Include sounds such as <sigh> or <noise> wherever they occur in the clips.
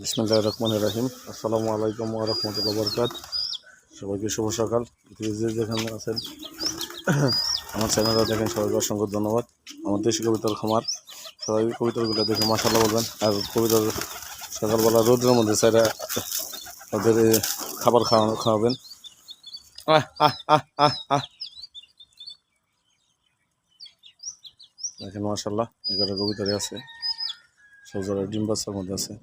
বিসমুল্লাহ রহমান রাহিম। আসসালামু আলাইকুম রহমতুল্লাহ বরকাত সবাইকে শুভ সকাল। পৃথিবীর যে যেখানে আছেন, আমার চ্যানেলটা দেখেন, সবাইকে অসংখ্য ধন্যবাদ। আমার দেশি কবিতার খামার, সবাই কবিতাগুলো দেখে মাসাল্লাহ বলবেন। আর কবিতার সকালবেলা রোদের মধ্যে স্যারা ওদের খাবার খাওয়ানো, খাওয়াবেন। দেখেন মাসাল্লাহ এগারো কবিতারে আছে। সৌজরা ডিম বাচ্চার মধ্যে আছে।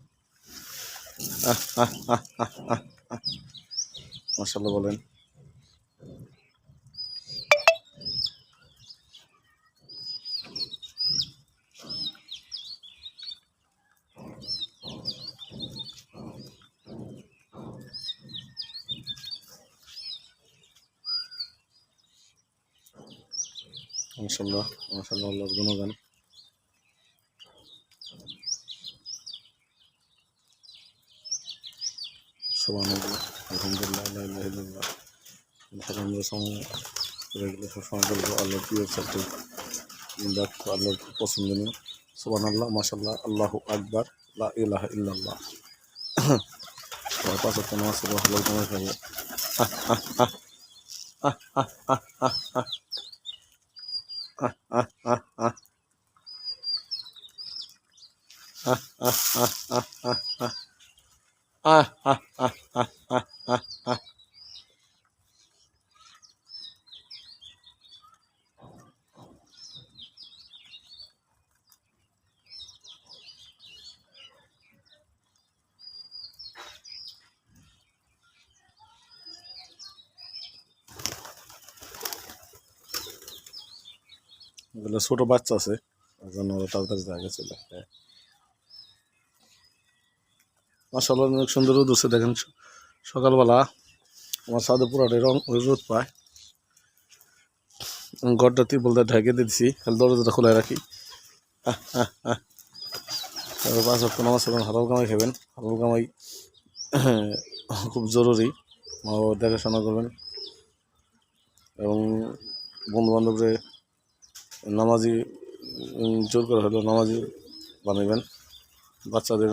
<laughs> মাসাল্লাহ বলেন। মাসাল্লাহ মাসাল্লাহ আল্লাহর গুণগান। সোবান আলহামদুলিল্লাহ আল্লাহ আমরা রেগুলার সবসময় বলবো আল্লাহর প্রিয় চাকরি ডাকবো আল্লাহর পছন্দনীয় সোবান আল্লাহ মাসাল্লাহ আল্লাহ আকবার লা ইলাহা ইল্লাল্লাহ পাঁচ একটা নামাজ পড়বো হালাল কামাই খাবো Ah, ah, ah, ah, ah. আহ আহ আহ আহ আহ আহ আহ এগুলো ছোট বাচ্চা আছে। ওই জন্য তাড়াতাড়ি জায়গা চলে মাসাল্লাহ অনেক সুন্দর রোদ উঠছে দেখেন। সকালবেলা আমার সাদে পুরাটাই রং রোদ পায়। ঘরটা দিয়ে ঢেকে দিচ্ছি খালি দরজাটা খোলা রাখি। পাঁচ অক্ট নামাজ পড়বেন হালাল কামাই খাবেন। হালাল কামাই খুব জরুরি। মা বাবা দেখাশোনা করবেন। এবং বন্ধু বান্ধবরে নামাজি জোর করে হলেও নামাজি বানাইবেন। বাচ্চাদের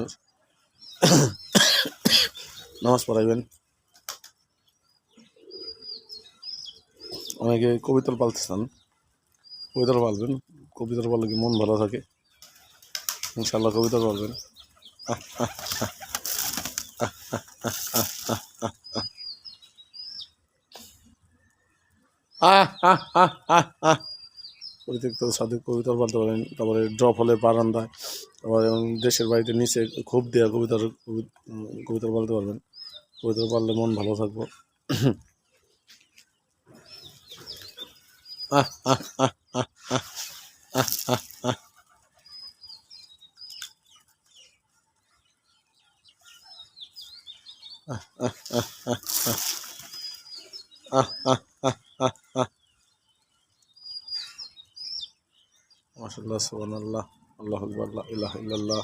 <coughs> নামাজ পড়াইবেন। অনেকে কবিতর পালতে চান কবিতর পালবেন কবিতর পাললে কি মন ভালো থাকে? ইনশাল্লাহ কবিতা পালবেন <laughs> আহ আহ আহ আহ আহ। পরিত্যক্ত সাথে কবিতার বলতে পারেন তারপরে ড্রপ হলে বারান্দায়, তারপরে এবং দেশের বাড়িতে নিচে খুব দেওয়া কবিতার কবিতা বলতে পারবেন। কবিতা পারলে মন ভালো থাকব। আহ আহ আহ আহ আহ আহ আহ আহ আহ আহ মাশাল্লাহ সুবহানাল্লাহ আল্লাহু আকবার ইল্লাল্লাহ।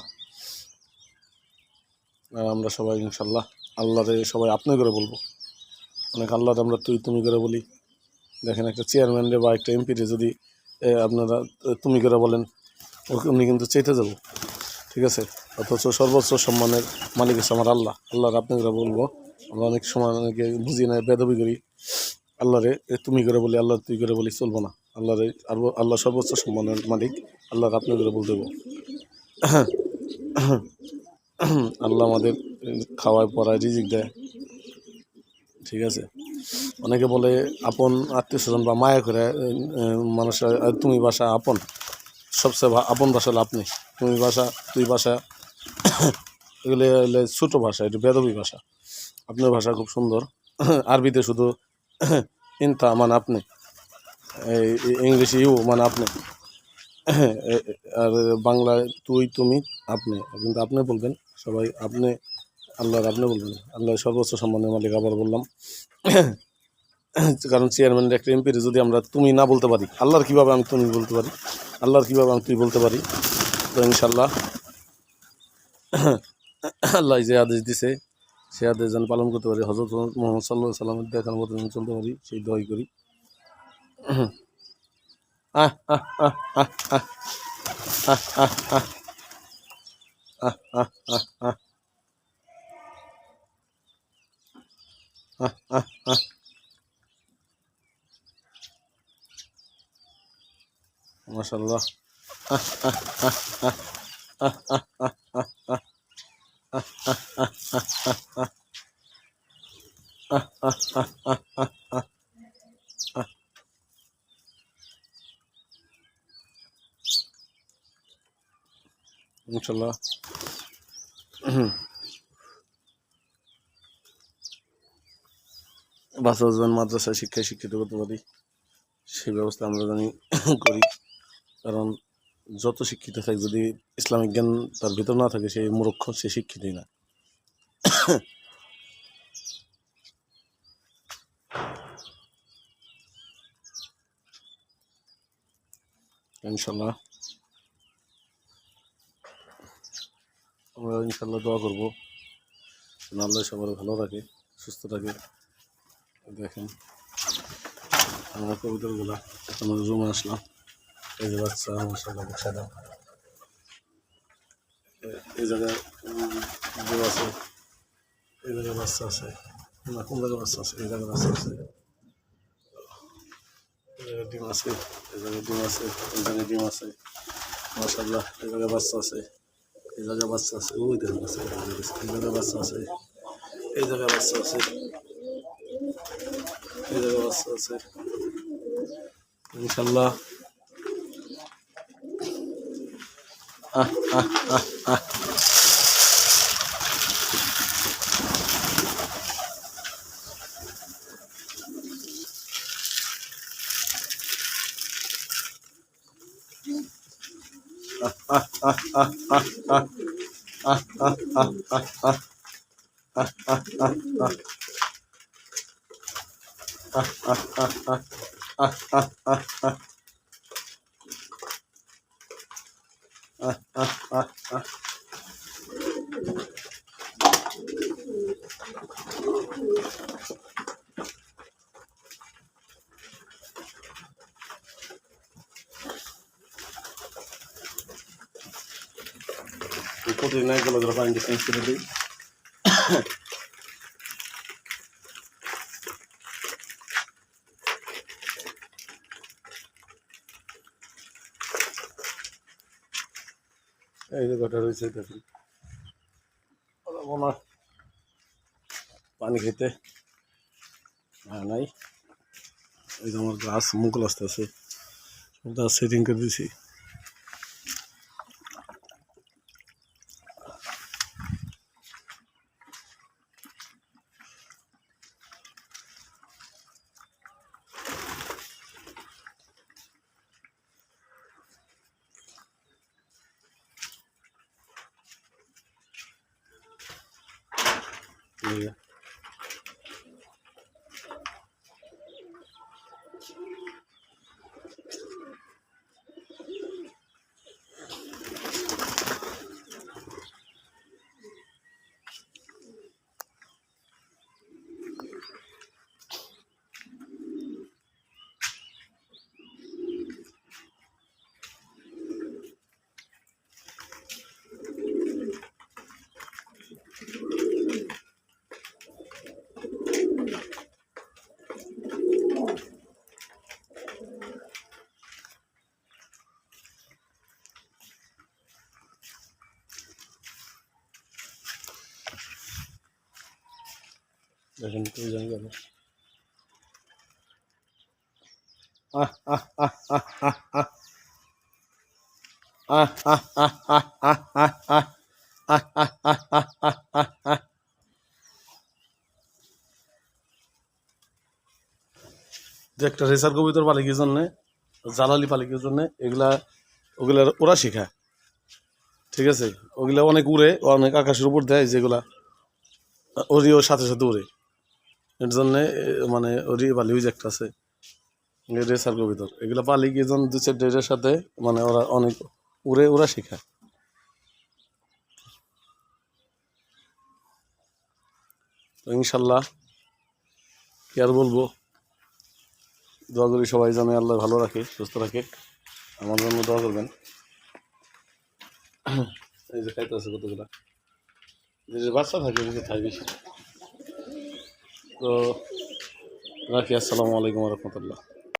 আর আমরা সবাই ইনশাল্লাহ আল্লাহরে সবাই আপনি করে বলব। অনেক আল্লাহরে আমরা তুই তুমি করে বলি। দেখেন একটা চেয়ারম্যানরে বা একটা এমপিরে যদি আপনারা তুমি করে বলেন, উনি কিন্তু চেতে যাব। ঠিক আছে? অথচ সর্বোচ্চ সম্মানের মালিক হচ্ছে আমার আল্লাহ। আল্লাহর আপনি করে বলব। আমরা অনেক সময় অনেকে বুঝি না বেদবি করি। আল্লাহরে তুমি করে বলি আল্লাহ তুই করে বলি, চলবো না। আল্লাহরে আল্লাহ সর্বোচ্চ সম্মানের মালিক। আল্লাহর আপনাদের বলতে দেবো। আল্লাহ আমাদের খাওয়ায় পড়ায় রিজিক দেয়। ঠিক আছে? অনেকে বলে আপন আত্মীয় স্বজন বা মায়া করে আহ, মানুষের তুমি ভাষা আপন। সবচেয়ে আপন ভাষা হলো আপনি তুমি ভাষা তুই ভাষা এগুলো হলে ছোটো ভাষা এটা বেদবী ভাষা। আপনার ভাষা খুব সুন্দর। আরবিতে শুধু ইনতা মানে আপনি এই ইংলিশে ইউ মানে আপনি। আর বাংলায় তুই, তুমি, আপনি, কিন্তু আপনি বলবেন, সবাই আপনি, আল্লাহর আপনি বলবেন। আল্লাহ সর্বোচ্চ সম্মানের মালিক আবার বললাম। কারণ চেয়ারম্যানের একটা এমপির যদি আমরা তুমি না বলতে পারি, আল্লাহর কীভাবে আমি তুমি বলতে পারি? আল্লাহর কীভাবে আমি তুই বলতে পারি? তো ইনশাল্লাহ আল্লাহ যে আদেশ দিছে, সে আদেশ যেন পালন করতে পারি। হজরত মোহাম্মদ সাল্লাহ সাল্লামের দেখার মতো চলতে পারি, সেই দোয়াই করি। ah ah ah ah ah ah ah ah ah ah ah ah ah ah ah Masya Allah ah <laughs> ah ah ah ah ah ah ah ah ah ah ah ah ah ah ah ইনশাল্লাহ বাচ্চা যেন মাদ্রাসায় শিক্ষায় শিক্ষিত করতে পারি, সেই ব্যবস্থা আমরা জানি করি। কারণ যত শিক্ষিত থাকে, যদি ইসলামিক জ্ঞান তার ভিতর না থাকে সেই মূর্খ, সে শিক্ষিতই না। ইনশাল্লাহ আমরা ইনশাল্লাহ দোয়া করব। আল্লাহ সবার ভালো থাকে, সুস্থ থাকে। দেখেন, আমরা কবিতাগুলা এখন রুমে আসলাম। এই যে বাচ্চা বসাদা এই জায়গায় আছে এই জায়গায় বাচ্চা আছে। না, কোন জায়গায় বাচ্চা আছে? এই জায়গায় বাচ্চা আছে। ডিম আছে, এই জায়গায় ডিম আছে, এই জায়গায় ডিম আছে। মাসাল্লাহ এই জায়গায় বাচ্চা আছে। এই জায়গায় বাচ্চা আছে ওই দেখেন এই জায়গায় বাচ্চা আছে এই জায়গায় বাচ্চা আছে এই জায়গায় বাচ্চা আছে। ইনশাল্লাহ আহ আহ আহ আহ। Ah, ah, ah, ah. Tingnan ko magrapan dito ng sinabi. এই যে গোটা রয়েছে দেখুন না পানি খেতে নাই এই যে আমার গাছ মুকুল আসতেছে সেটিং করে দিছি ya ya দেখেন তুই জানি গেল আহ আহ আহ যে একটা রেসার কবিতর পালিকের জন্যে জালালি পালিকের জন্যে এগুলা ওগুলা ওরা শেখায় ঠিক আছে ওগুলা অনেক উড়ে অনেক আকাশের উপর দেয় যেগুলা ওরিও সাথে সাথে উড়ে এর জন্যে মানে ওরি পালি ওই যে একটা আছে রেসার কবিতর এগুলা পালি কি জন দু চারটে এটার সাথে মানে ওরা অনেক উড়ে ওরা শেখায়। তো ইনশাল্লাহ, কি আর বলব? দোয়া করি সবাই জানে আল্লাহ ভালো রাখে, সুস্থ রাখে। আমার জন্য দোয়া করবেন। এই যে খাইতে আছে কতগুলা? যে বাচ্চা থাকে বেশি তো রাখি আসসালামু আলাইকুম রহমতুল্লাহ।